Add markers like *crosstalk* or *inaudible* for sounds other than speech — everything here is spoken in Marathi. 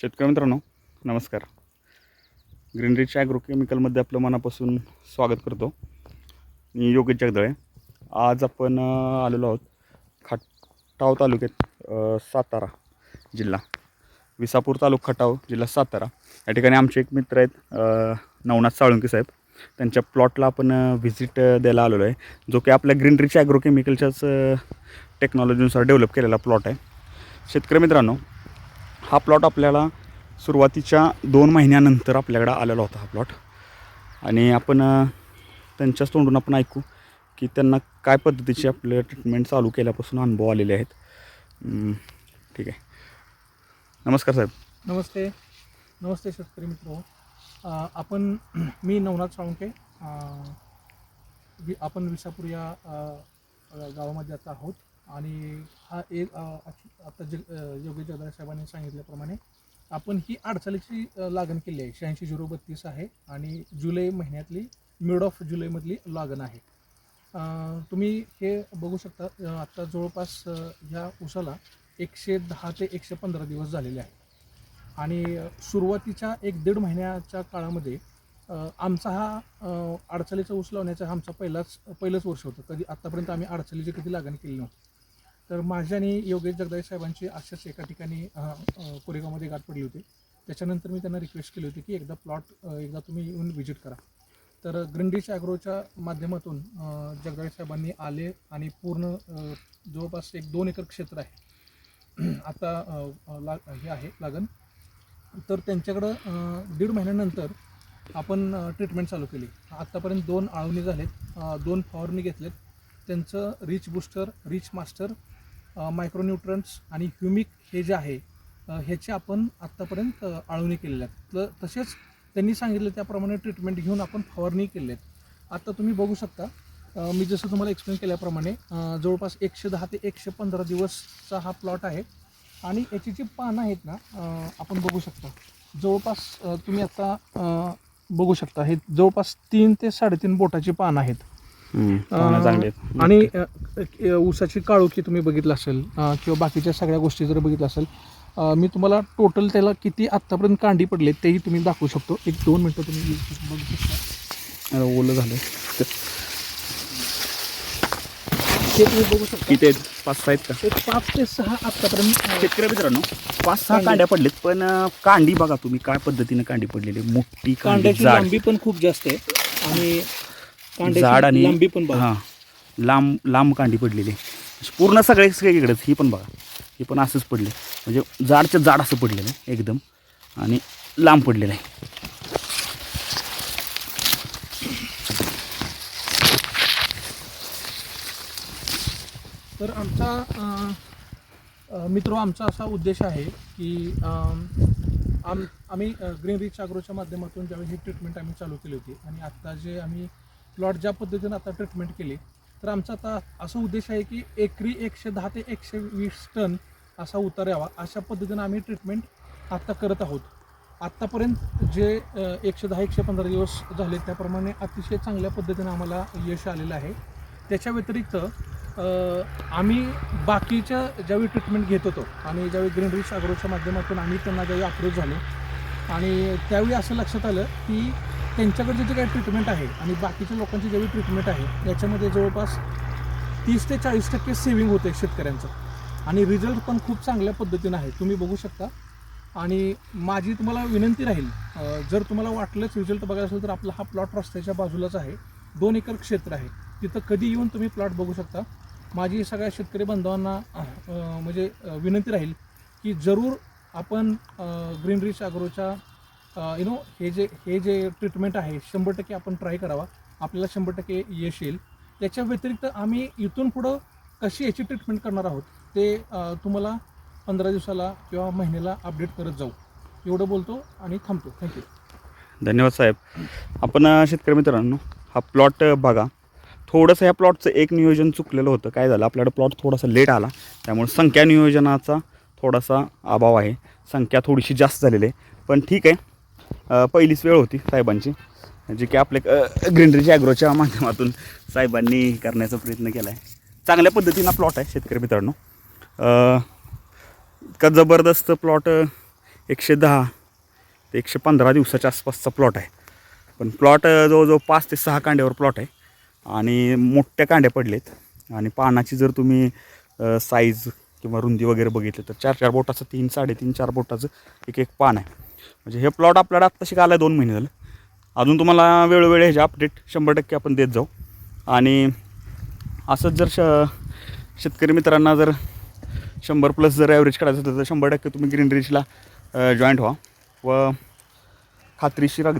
शेतकरी मित्रांनो नमस्कार. ग्रीनरीच ॲग्रोकेमिकलमध्ये आपलं मनापासून स्वागत करतो. मी योगेश जगदळे. आज आपण आलेलो आहोत खटाव तालुक्यात सातारा जिल्हा. विसापूर तालुका खटाव जिल्हा सातारा. या ठिकाणी आमचे एक मित्र आहेत नवनाथ साळुंके साहेब. त्यांच्या प्लॉटला आपण व्हिजिट द्यायला आलेलो आहे. जो की आपल्या ग्रीनरीच्या ॲग्रोकेमिकलच्याच टेक्नॉलॉजीनुसार डेव्हलप केलेला प्लॉट आहे. शेतकरी मित्रांनो हा प्लॉट आपल्याला सुरुवातीच्या दोन महिन्यानंतर आपल्याकडं आलेला होता हा प्लॉट आणि आपण त्यांच्याच तोंडून आपण ऐकू की त्यांना काय पद्धतीचे आपले ट्रीटमेंट चालू केल्यापासून अनुभव आलेले आहेत. ठीक आहे. नमस्कार साहेब. नमस्ते. नमस्ते शेतकरी मित्र. आपण मी नवनाथ साळुंके. वि आपण विसापूर या गावामध्ये आता आहोत. आणि हा एक आता जग योगी योगेश साहेबांनी सांगितल्याप्रमाणे आपण ही अडचणीची लागण केली आहे. शहाऐंशी झिरो बत्तीस आहे आणि जुलै महिन्यातली मिड ऑफ जुलैमधली लागण आहे. तुम्ही हे बघू शकता आत्ता जवळपास ह्या उसाला एकशे दहा ते एकशे पंधरा दिवस झालेले आहे आणि सुरुवातीच्या एक दीड महिन्याच्या काळामध्ये आमचा हा अ, अडचणीचा ऊस लावण्याचा हा आमचा पहिलाच पहिलंच वर्ष होतं. कधी आत्तापर्यंत आम्ही अडचणीची कधी लागण केली नव्हती. तर माझी आणि योगेश जगदाळे साहेबांची अशाच एका ठिकाणी कोरेगावमध्ये गाठ पडली होती. त्याच्यानंतर मी त्यांना रिक्वेस्ट केली होती की एकदा प्लॉट एकदा तुम्ही येऊन व्हिजिट करा. तर ग्रंडीच ॲग्रोच्या माध्यमातून जगदाई जगदाळे साहेबांनी आले आणि पूर्ण जवळपास एक दोन एकर क्षेत्र आहे. *clears throat* आता ला हे आहे लागण. तर त्यांच्याकडं दीड महिन्यानंतर आपण ट्रीटमेंट चालू केली. आत्तापर्यंत दोन आळवणी झालेत दोन फवारणी घेतलेत. त्यांचं rich booster rich master micronutrients आणि ह्युमिक हे जे आहे ह्याचे आपण आत्तापर्यंत आळवणी केलेल्या आहेत. तर तसेच त्यांनी सांगितलं त्याप्रमाणे ट्रीटमेंट घेऊन आपण फवारणी केलेल्या आहेत. आता तुम्ही बघू शकता मी जसं तुम्हाला एक्सप्लेन केल्याप्रमाणे जवळपास एकशे दहा ते एकशे पंधरा दिवसचा हा प्लॉट आहे. आणि याची जी पानं आहेत ना आपण बघू शकता. जवळपास तुम्ही आता बघू शकता हे जवळपास तीन ते साडेतीन बोटाची पानं आहेत. आणि ऊसाची काळोखी तुम्ही बघितलं असेल किंवा बाकीच्या सगळ्या गोष्टी जर बघितलं असेल मी तुम्हाला टोटल त्याला किती आत्तापर्यंत कांडी पडले तेही तुम्ही दाखवू शकतो. एक दोन मिनटं तुम्ही बघू शकता. ओलं झालं. हे तुम्ही बघू शकता. किती आहेत? पाच सहा आहेत का? एक पाच ते सहा आत्तापर्यंत अ, शेतकरी मित्रांनो पाच सहा कांडी. कांड्या पडलेत पण कांडी बघा तुम्ही काय पद्धतीने कांडी पडलेली. मोठी कांडी कांड्याची लांबी पण खूप जास्त आहे. आणि जाड कांड्याची आणि लांबी पण बघा. हां. लांब लांब कांडी पडलेली. आहे. पूर्ण सगळे सगळीकडेच ही पण बघा. ही पण असंच पडले. म्हणजे जाडच्या जाड असं पडलेलं आहे एकदम. आणि लांब पडलेलं आहे. तर आमचा मित्र आमचा असा उद्देश आहे की आम आम्ही ग्रीन रिच अग्रोच्या माध्यमातून ज्यावेळी ही ट्रीटमेंट आम्ही चालू केली होती आणि आत्ता जे आम्ही प्लॉट ज्या पद्धतीनं आता ट्रीटमेंट केली तर आमचा आता असा उद्देश आहे की एकरी एकशे दहा ते एकशे वीस टन असा उतार यावा. अशा पद्धतीनं आम्ही ट्रीटमेंट आत्ता करत आहोत. आत्तापर्यंत जे एकशे दहा एकशे पंधरा दिवस झाले त्याप्रमाणे अतिशय चांगल्या पद्धतीनं आम्हाला यश आलेलं आहे. त्याच्या व्यतिरिक्त आम्ही बाकीच्या ज्यावेळी ट्रीटमेंट घेत होतो आणि ज्यावेळी ग्रीन रिच अग्रोच्या माध्यमातून आम्ही त्यांना ज्यावेळी अप्रोच झालो आणि त्यावेळी असं लक्षात आलं की त्यांच्याकडचे जे काही ट्रीटमेंट आहे आणि बाकीच्या लोकांची जेवढी ट्रीटमेंट आहे याच्यामध्ये जवळपास तीस ते चाळीस टक्के सेविंग होते शेतकऱ्यांचं. आणि रिझल्ट पण खूप चांगल्या पद्धतीनं आहे. तुम्ही बघू शकता. आणि माझी तुम्हाला विनंती राहील जर तुम्हाला वाटलंच रिझल्ट बघायला असेल तर आपला हा प्लॉट रस्त्याच्या बाजूलाच आहे. दोन एकर क्षेत्र आहे. तिथं कधी येऊन तुम्ही प्लॉट बघू शकता. माझी सगळ्या शेतकरी बांधवांना म्हणजे विनंती राहील की जरूर आपण ग्रीनरीच अग्रोच्या यु नो हे जे हे जे ट्रीटमेंट आहे शंभर टक्के आपण ट्राय करावा. आपल्याला शंभर टक्के यश येईल त्याच्या व्यतिरिक्त आम्ही इथून पुढं कशी याची ट्रीटमेंट करणार आहोत ते तुम्हाला पंधरा दिवसाला किंवा महिन्याला अपडेट करत जाऊ. एवढं बोलतो आणि थांबतो. थँक्यू धन्यवाद साहेब. आपण शेतकरी मित्रांनो हा प्लॉट बघा. थोडंसं ह्या प्लॉटचं एक नियोजन चुकलेलं होतं. काय झालं? आपल्याकडं प्लॉट थोडासा लेट आला. त्यामुळे संख्या नियोजनाचा थोडासा अभाव आहे. संख्या थोडीशी जास्त झालेली आहे. पण ठीक आहे. पहिलीच वेळ होती साहेबांची. जे की आपल्या ग्रीनरीच्या ॲग्रोच्या माध्यमातून साहेबांनी करण्याचा प्रयत्न केला आहे चांगल्या पद्धतीनं प्लॉट आहे शेतकरी मित्रांनो. का इतका जबरदस्त प्लॉट एकशे दहा ते एकशे पंधरा दिवसाच्या आसपासचा प्लॉट आहे. पण प्लॉट जवळजवळ पाच ते सहा कांड्यावर प्लॉट आहे. आणि मोठ्या कांड्या पडलेत. आणि पानाची जर तुम्ही साईज किंवा रुंदी वगैरे बघितली तर चार चार बोटाचं तीन साडेतीन चार बोटाचं एक एक पान आहे. म्हणजे हे प्लॉट आपल्याला आत्ता शिकायला दोन महिने झालं. अजून तुम्हाला वेळोवेळी ह्याचे अपडेट शंभर टक्के आपण देत जाऊ. आणि असंच जर श शेतकरी मित्रांना जर शंभर प्लस जर ॲव्हरेज काढायचं असेल तर शंभर टक्के तुम्ही ग्रीन रिचला जॉईंट व्हा. व खात्रीशीर अगदी